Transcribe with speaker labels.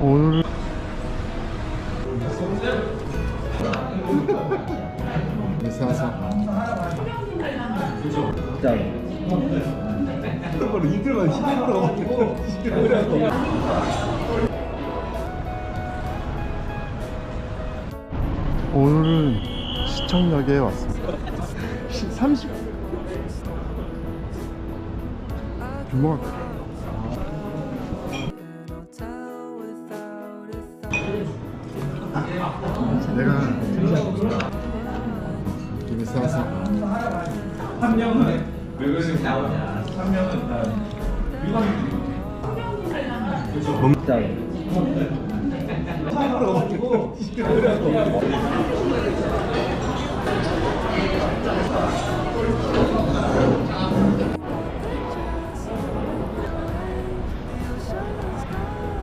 Speaker 1: 오늘 사서
Speaker 2: 이틀만
Speaker 1: 오늘은 시청역에 왔습니다. 30 규모가 내가 김에 싸서
Speaker 2: 한 명은 왜 그러지 나오냐 한 명은 일단
Speaker 1: 먹자.
Speaker 2: 시집으로 시